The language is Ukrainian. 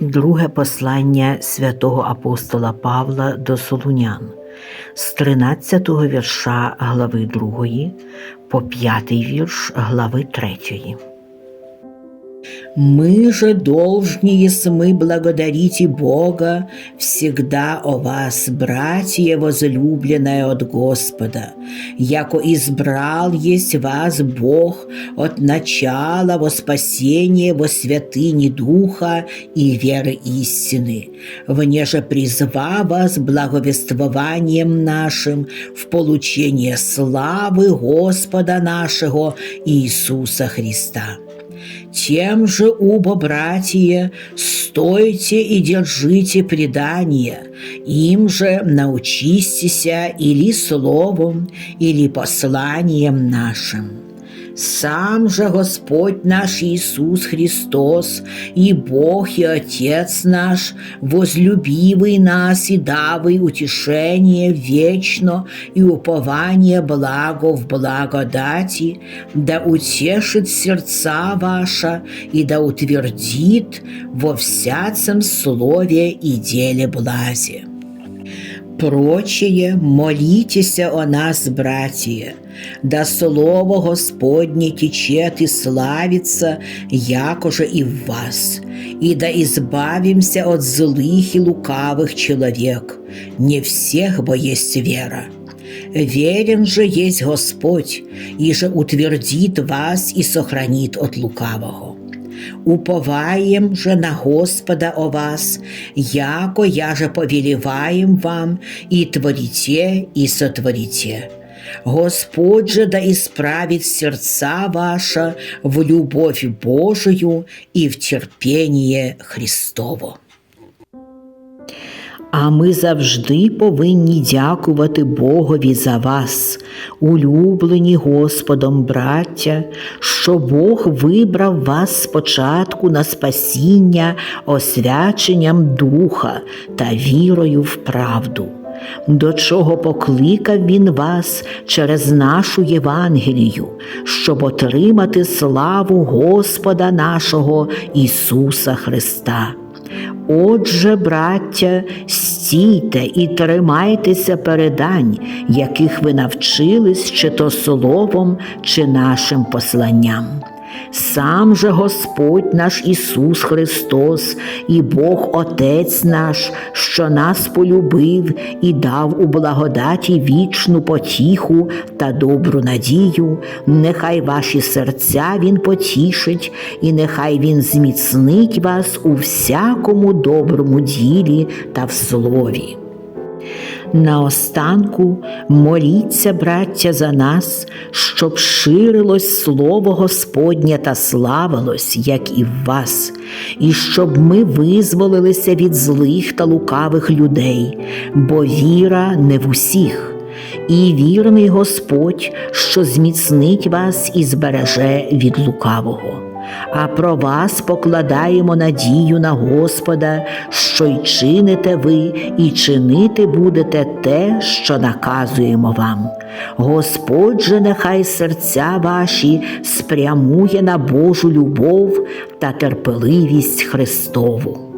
Друге послання святого апостола Павла до Солунян з 13 вірша глави 2 по 5 вірш глави 3. Мы же должны мы благодарить Бога всегда о вас, братья возлюбленные от Господа, яко избрал есть вас Бог от начала во спасение во святыни Духа и веры истины, внеже призва вас благовествованием нашим в получение славы Господа нашего Иисуса Христа. Тем же, убо, братья, стойте и держите предание, им же научистеся или словом, или посланием нашим. Сам же Господь наш Иисус Христос и Бог и Отец наш, возлюбивый нас и давый утешение вечно и упование благо в благодати, да утешит сердца ваша и да утвердит во всяком слове и деле блазе. Прочее, молитеся о нас, братья, да слово Господне течет и славится, якоже и в вас, и да избавимся от злых и лукавых человек, не всех бо есть вера. Верен же есть Господь, и же утвердит вас и сохранит от лукавого. Уповаем же на Господа о вас, яко я же повелеваем вам, и творите, и сотворите. Господь же да исправит сердца ваша в любовь Божию и в терпение Христово. А ми завжди повинні дякувати Богові за вас, улюблені Господом, браття, що Бог вибрав вас спочатку на спасіння освяченням Духа та вірою в правду. До чого покликав Він вас через нашу Євангелію, щоб отримати славу Господа нашого Ісуса Христа. Отже, браття, стійте і тримайтеся передань, яких ви навчились, чи то словом, чи нашим посланням. Сам же Господь наш Ісус Христос і Бог Отець наш, що нас полюбив і дав у благодаті вічну потіху та добру надію, нехай ваші серця Він потішить, і нехай Він зміцнить вас у всякому доброму ділі та в слові. Наостанку моліться, браття, за нас, щоб ширилось слово Господнє та славилось, як і в вас, і щоб ми визволилися від злих та лукавих людей, бо віра не в усіх. І вірний Господь, що зміцнить вас і збереже від лукавого а про вас покладаємо надію на Господа, що й чините ви, і чинити будете те, що наказуємо вам. Господь же нехай серця ваші спрямує на Божу любов та терпеливість Христову.